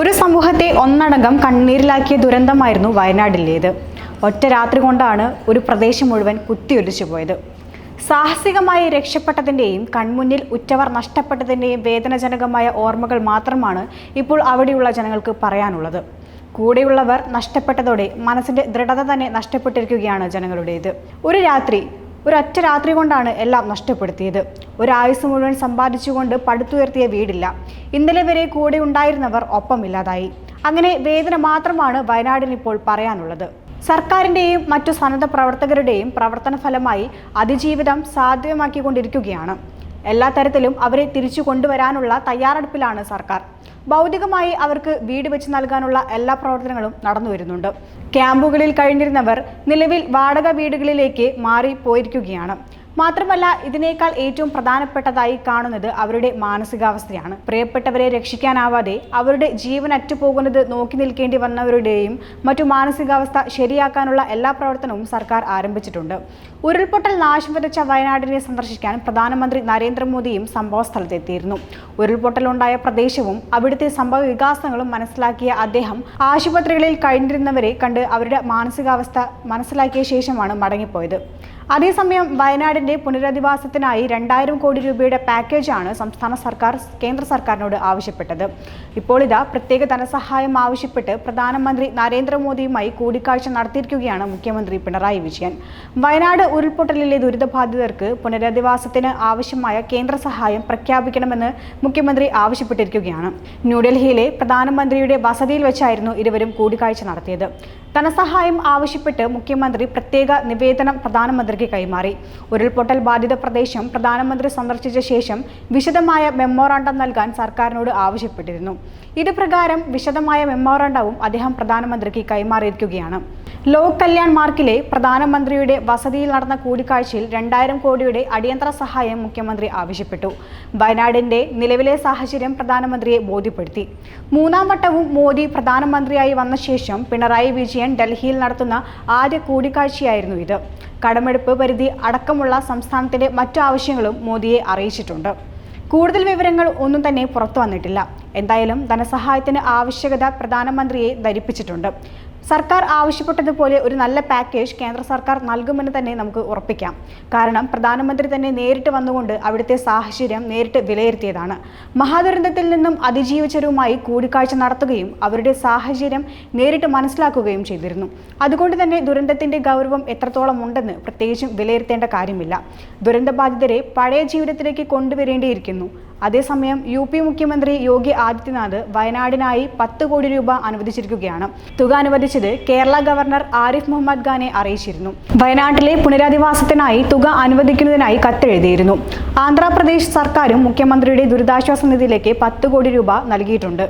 ഒരു സമൂഹത്തെ ഒന്നടങ്കം കണ്ണീരിലാക്കിയ ദുരന്തമായിരുന്നു വയനാടിലേത് ഒറ്റ രാത്രി കൊണ്ടാണ് ഒരു പ്രദേശം മുഴുവൻ കുത്തിയൊലിച്ചു പോയത്. സാഹസികമായി രക്ഷപ്പെട്ടതിന്റെയും കൺമുന്നിൽ ഉറ്റവർ നഷ്ടപ്പെട്ടതിന്റെയും വേദനജനകമായ ഓർമ്മകൾ മാത്രമാണ് ഇപ്പോൾ അവിടെയുള്ള ജനങ്ങൾക്ക് പറയാനുള്ളത്. കൂടെയുള്ളവർ നഷ്ടപ്പെട്ടതോടെ മനസ്സിന്റെ ദൃഢത തന്നെ നഷ്ടപ്പെട്ടിരിക്കുകയാണ് ജനങ്ങളുടേത്. ഒരു രാത്രി ഒരൊറ്റ രാത്രി കൊണ്ടാണ് എല്ലാം നഷ്ടപ്പെടുത്തിയത്. ഒരായുസ് മുഴുവൻ സമ്പാദിച്ചുകൊണ്ട് പടുത്തുയർത്തിയ വീടില്ല. ഇന്നലെ വരെ കൂടെ ഉണ്ടായിരുന്നവർ ഒപ്പമില്ലാതായി. അങ്ങനെ വേദന മാത്രമാണ് വയനാടിന് ഇപ്പോൾ പറയാനുള്ളത്. സർക്കാരിന്റെയും മറ്റു സന്നദ്ധ പ്രവർത്തകരുടെയും പ്രവർത്തന ഫലമായി അതിജീവിതം സാധ്യമാക്കിക്കൊണ്ടിരിക്കുകയാണ്. എല്ലാ തരത്തിലും അവരെ തിരിച്ചു കൊണ്ടുവരാനുള്ള തയ്യാറെടുപ്പിലാണ് സർക്കാർ. ഭൗതികമായി അവർക്ക് വീട് വെച്ച് നൽകാനുള്ള എല്ലാ പ്രവർത്തനങ്ങളും നടന്നു വരുന്നുണ്ട്. ക്യാമ്പുകളിൽ കഴിഞ്ഞിരുന്നവർ നിലവിൽ വാടക വീടുകളിലേക്ക് മാറി പോയിരിക്കുകയാണ്. മാത്രമല്ല ഇതിനേക്കാൾ ഏറ്റവും പ്രധാനപ്പെട്ടതായി കാണുന്നത് അവരുടെ മാനസികാവസ്ഥയാണ്. പ്രിയപ്പെട്ടവരെ രക്ഷിക്കാനാവാതെ അവരുടെ ജീവൻ അറ്റുപോകുന്നത് നോക്കി നിൽക്കേണ്ടി വന്നവരുടെയും മറ്റു മാനസികാവസ്ഥ ശരിയാക്കാനുള്ള എല്ലാ പ്രവർത്തനവും സർക്കാർ ആരംഭിച്ചിട്ടുണ്ട്. ഉരുൾപൊട്ടൽ നാശം വിതച്ച വയനാടിനെ സന്ദർശിക്കാൻ പ്രധാനമന്ത്രി നരേന്ദ്രമോദിയും സംഭവ സ്ഥലത്തെത്തിയിരുന്നു ഉരുൾപൊട്ടലുണ്ടായ പ്രദേശവും അവിടുത്തെ സംഭവ വികാസങ്ങളും മനസ്സിലാക്കിയ അദ്ദേഹം ആശുപത്രികളിൽ കഴിഞ്ഞിരുന്നവരെ കണ്ട് അവരുടെ മാനസികാവസ്ഥ മനസ്സിലാക്കിയ ശേഷമാണ് മടങ്ങിപ്പോയത്. അതേസമയം വയനാടിന്റെ പുനരധിവാസത്തിനായി രണ്ടായിരം കോടി രൂപയുടെ പാക്കേജാണ് സംസ്ഥാന സർക്കാർ കേന്ദ്ര സർക്കാരിനോട് ആവശ്യപ്പെട്ടത്. ഇപ്പോൾ ഇതാ പ്രത്യേക ധനസഹായം ആവശ്യപ്പെട്ട് പ്രധാനമന്ത്രി നരേന്ദ്രമോദിയുമായി കൂടിക്കാഴ്ച നടത്തിയിരിക്കുകയാണ് മുഖ്യമന്ത്രി പിണറായി വിജയൻ. വയനാട് ഉരുൾപൊട്ടലിലെ ദുരിതബാധിതർക്ക് പുനരധിവാസത്തിന് ആവശ്യമായ കേന്ദ്ര സഹായം പ്രഖ്യാപിക്കണമെന്ന് മുഖ്യമന്ത്രി ആവശ്യപ്പെട്ടിരിക്കുകയാണ്. ന്യൂഡൽഹിയിലെ പ്രധാനമന്ത്രിയുടെ വസതിയിൽ വെച്ചായിരുന്നു ഇരുവരും കൂടിക്കാഴ്ച നടത്തിയത്. ധനസഹായം ആവശ്യപ്പെട്ട് മുഖ്യമന്ത്രി പ്രത്യേക നിവേദനം പ്രധാനമന്ത്രിക്ക് കൈമാറി. ഉരുൾപൊട്ടൽ ബാധിത പ്രദേശം പ്രധാനമന്ത്രി സന്ദർശിച്ച ശേഷം വിശദമായ മെമ്മോറാണ്ടം നൽകാൻ സർക്കാരിനോട് ആവശ്യപ്പെട്ടിരുന്നു. ഇത് പ്രകാരം വിശദമായ മെമ്മോറാണ്ടവും അദ്ദേഹം പ്രധാനമന്ത്രിക്ക് കൈമാറിയിരിക്കുകയാണ്. ലോക് കല്യാൺ മാർക്കിലെ പ്രധാനമന്ത്രിയുടെ വസതിയിൽ നടന്ന കൂടിക്കാഴ്ചയിൽ രണ്ടായിരം കോടിയുടെ അടിയന്തര സഹായം മുഖ്യമന്ത്രി ആവശ്യപ്പെട്ടു. വയനാടിന്റെ നിലവിലെ സാഹചര്യം പ്രധാനമന്ത്രിയെ ബോധ്യപ്പെടുത്തി. മൂന്നാം വട്ടവും മോദി പ്രധാനമന്ത്രിയായി വന്ന ശേഷം പിണറായി വിജയൻ ഡൽഹിയിൽ നടത്തുന്ന ആദ്യ കൂടിക്കാഴ്ചയായിരുന്നു ഇത്. കടമെടുപ്പ് പരിധി അടക്കമുള്ള സംസ്ഥാനത്തിന്റെ മറ്റു ആവശ്യങ്ങളും മോദിയെ അറിയിച്ചിട്ടുണ്ട്. കൂടുതൽ വിവരങ്ങൾ ഒന്നും തന്നെ പുറത്തു വന്നിട്ടില്ല. എന്തായാലും ധനസഹായത്തിന് ആവശ്യകത പ്രധാനമന്ത്രിയെ ധരിപ്പിച്ചിട്ടുണ്ട്. സർക്കാർ ആവശ്യപ്പെട്ടതുപോലെ ഒരു നല്ല പാക്കേജ് കേന്ദ്ര സർക്കാർ നൽകുമെന്ന് തന്നെ നമുക്ക് ഉറപ്പിക്കാം. കാരണം പ്രധാനമന്ത്രി തന്നെ നേരിട്ട് വന്നുകൊണ്ട് അവിടുത്തെ സാഹചര്യം നേരിട്ട് വിലയിരുത്തിയതാണ്. മഹാദുരന്തത്തിൽ നിന്നും അതിജീവിച്ചവരുമായി കൂടിക്കാഴ്ച നടത്തുകയും അവരുടെ സാഹചര്യം നേരിട്ട് മനസ്സിലാക്കുകയും ചെയ്തിരുന്നു. അതുകൊണ്ട് തന്നെ ദുരന്തത്തിന്റെ ഗൗരവം എത്രത്തോളം ഉണ്ടെന്ന് പ്രത്യേകിച്ചും വിലയിരുത്തേണ്ട കാര്യമില്ല. ദുരന്തബാധിതരെ പഴയ ജീവിതത്തിലേക്ക് കൊണ്ടുവരേണ്ടിയിരിക്കുന്നു. അതേസമയം യു പി മുഖ്യമന്ത്രി യോഗി ആദിത്യനാഥ് വയനാടിനായി പത്ത് കോടി രൂപ അനുവദിച്ചിരിക്കുകയാണ്. തുക അനുവദിച്ചത് കേരള ഗവർണർ ആരിഫ് മുഹമ്മദ് ഖാനെ അറിയിച്ചിരുന്നു. വയനാട്ടിലെ പുനരധിവാസത്തിനായി തുക അനുവദിക്കുന്നതിനായി കത്തെഴുതിയിരുന്നു. ആന്ധ്രാപ്രദേശ് സർക്കാരും മുഖ്യമന്ത്രിയുടെ ദുരിതാശ്വാസ നിധിയിലേക്ക് പത്ത് കോടി രൂപ നൽകിയിട്ടുണ്ട്.